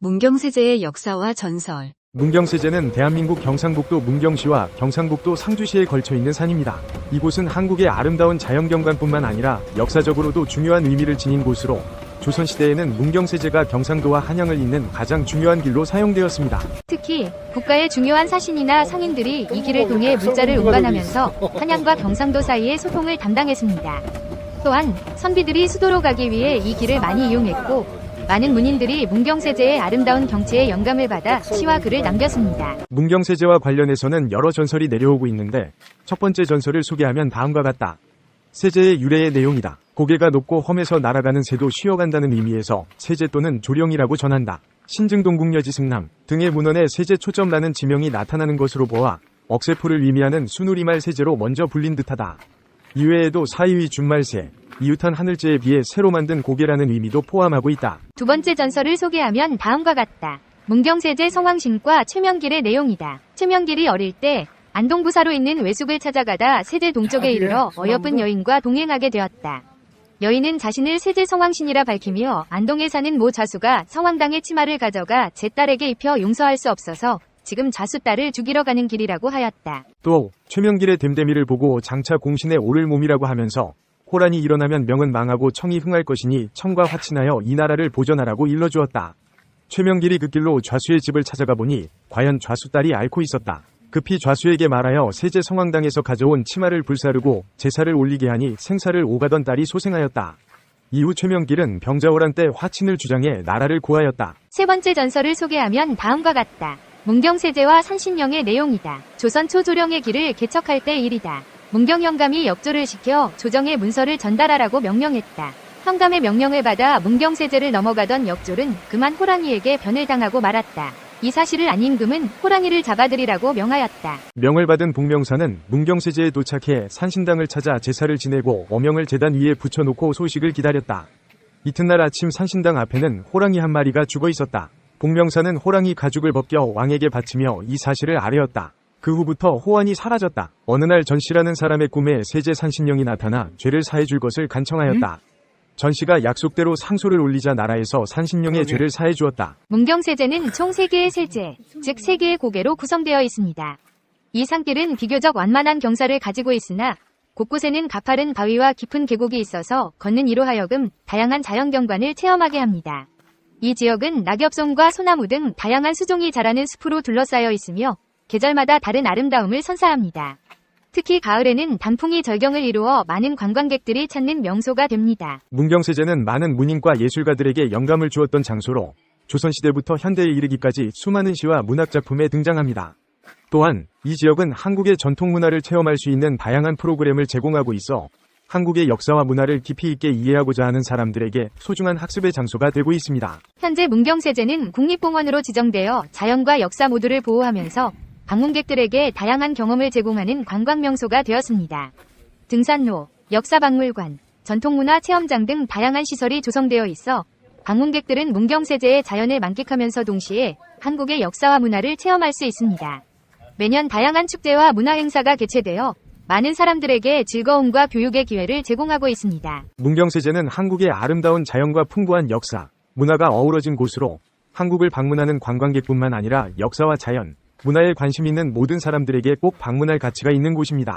문경세제의 역사와 전설. 문경세제는 대한민국 경상북도 문경시와 경상북도 상주시에 걸쳐 있는 산입니다. 이곳은 한국의 아름다운 자연경관뿐만 아니라 역사적으로도 중요한 의미를 지닌 곳으로 조선시대에는 문경세제가 경상도와 한양을 잇는 가장 중요한 길로 사용되었습니다. 특히 국가의 중요한 사신이나 상인들이 이 길을 통해 물자를 운반하면서 한양과 경상도 사이의 소통을 담당했습니다. 또한 선비들이 수도로 가기 위해 이 길을 많이 이용했고 많은 문인들이 문경세제의 아름다운 경치에 영감을 받아 시와 글을 남겼습니다. 문경세제와 관련해서는 여러 전설이 내려오고 있는데 첫 번째 전설을 소개하면 다음과 같다. 세제의 유래의 내용이다. 고개가 높고 험에서 날아가는 새도 쉬어간다는 의미에서 세제 또는 조령이라고 전한다. 신증동국여지 승남 등의 문헌에 세제 초점라는 지명이 나타나는 것으로 보아 억세포를 의미하는 수누리말 세제로 먼저 불린 듯하다. 이외에도 사이위 준말세, 이웃한 하늘재에 비해 새로 만든 고개라는 의미도 포함하고 있다. 두 번째 전설을 소개하면 다음과 같다. 문경세제 성왕신과 최명길의 내용이다. 최명길이 어릴 때 안동부사로 있는 외숙을 찾아가다 세제 동쪽에 이르러 어여쁜 여인과 동행하게 되었다. 여인은 자신을 세제 성왕신이라 밝히며 안동에 사는 모 좌수가 성왕당의 치마를 가져가 제 딸에게 입혀 용서할 수 없어서 지금 좌수 딸을 죽이러 가는 길이라고 하였다. 또 최명길의 댐댐이를 보고 장차 공신에 오를 몸이라고 하면서 호란이 일어나면 명은 망하고 청이 흥할 것이니 청과 화친하여 이 나라를 보전하라고 일러주었다. 최명길이 그 길로 좌수의 집을 찾아가 보니 과연 좌수 딸이 앓고 있었다. 급히 좌수에게 말하여 세제 성황당에서 가져온 치마를 불사르고 제사를 올리게 하니 생사를 오가던 딸이 소생하였다. 이후 최명길은 병자호란 때 화친을 주장해 나라를 구하였다. 세 번째 전설을 소개하면 다음과 같다. 문경세제와 산신령의 내용이다. 조선 초조령의 길을 개척할 때 일이다. 문경 영감이 역조를 시켜 조정의 문서를 전달하라고 명령했다. 현감의 명령을 받아 문경세제를 넘어가던 역졸은 그만 호랑이에게 변을 당하고 말았다. 이 사실을 안 임금은 호랑이를 잡아들이라고 명하였다. 명을 받은 북명사는 문경세제에 도착해 산신당을 찾아 제사를 지내고 어명을 제단 위에 붙여놓고 소식을 기다렸다. 이튿날 아침 산신당 앞에는 호랑이 한 마리가 죽어 있었다. 복명사는 호랑이 가죽을 벗겨 왕에게 바치며 이 사실을 아뢰었다. 그 후부터 호환이 사라졌다. 어느 날 전 씨라는 사람의 꿈에 세제 산신령이 나타나 죄를 사해줄 것을 간청하였다. 전씨가 약속대로 상소를 올리자 나라에서 산신령의 죄를 사해 주었다. 문경세제는 총 3개의 세제, 즉 3개의 고개로 구성되어 있습니다. 이 산길은 비교적 완만한 경사를 가지고 있으나 곳곳에는 가파른 바위와 깊은 계곡이 있어서 걷는 이로 하여금 다양한 자연경관을 체험하게 합니다. 이 지역은 낙엽송과 소나무 등 다양한 수종이 자라는 숲으로 둘러싸여 있으며 계절마다 다른 아름다움을 선사합니다. 특히 가을에는 단풍이 절경을 이루어 많은 관광객들이 찾는 명소가 됩니다. 문경세제는 많은 문인과 예술가들에게 영감을 주었던 장소로 조선시대부터 현대에 이르기까지 수많은 시와 문학작품에 등장합니다. 또한 이 지역은 한국의 전통문화를 체험할 수 있는 다양한 프로그램을 제공하고 있어 한국의 역사와 문화를 깊이 있게 이해하고자 하는 사람들에게 소중한 학습의 장소가 되고 있습니다. 현재 문경세제는 국립공원으로 지정되어 자연과 역사 모두를 보호하면서 방문객들에게 다양한 경험을 제공하는 관광 명소가 되었습니다. 등산로, 역사박물관, 전통문화 체험장 등 다양한 시설이 조성되어 있어 방문객들은 문경세제의 자연을 만끽하면서 동시에 한국의 역사와 문화를 체험할 수 있습니다. 매년 다양한 축제와 문화 행사가 개최되어 많은 사람들에게 즐거움과 교육의 기회를 제공하고 있습니다. 문경세제는 한국의 아름다운 자연과 풍부한 역사, 문화가 어우러진 곳으로 한국을 방문하는 관광객뿐만 아니라 역사와 자연, 문화에 관심 있는 모든 사람들에게 꼭 방문할 가치가 있는 곳입니다.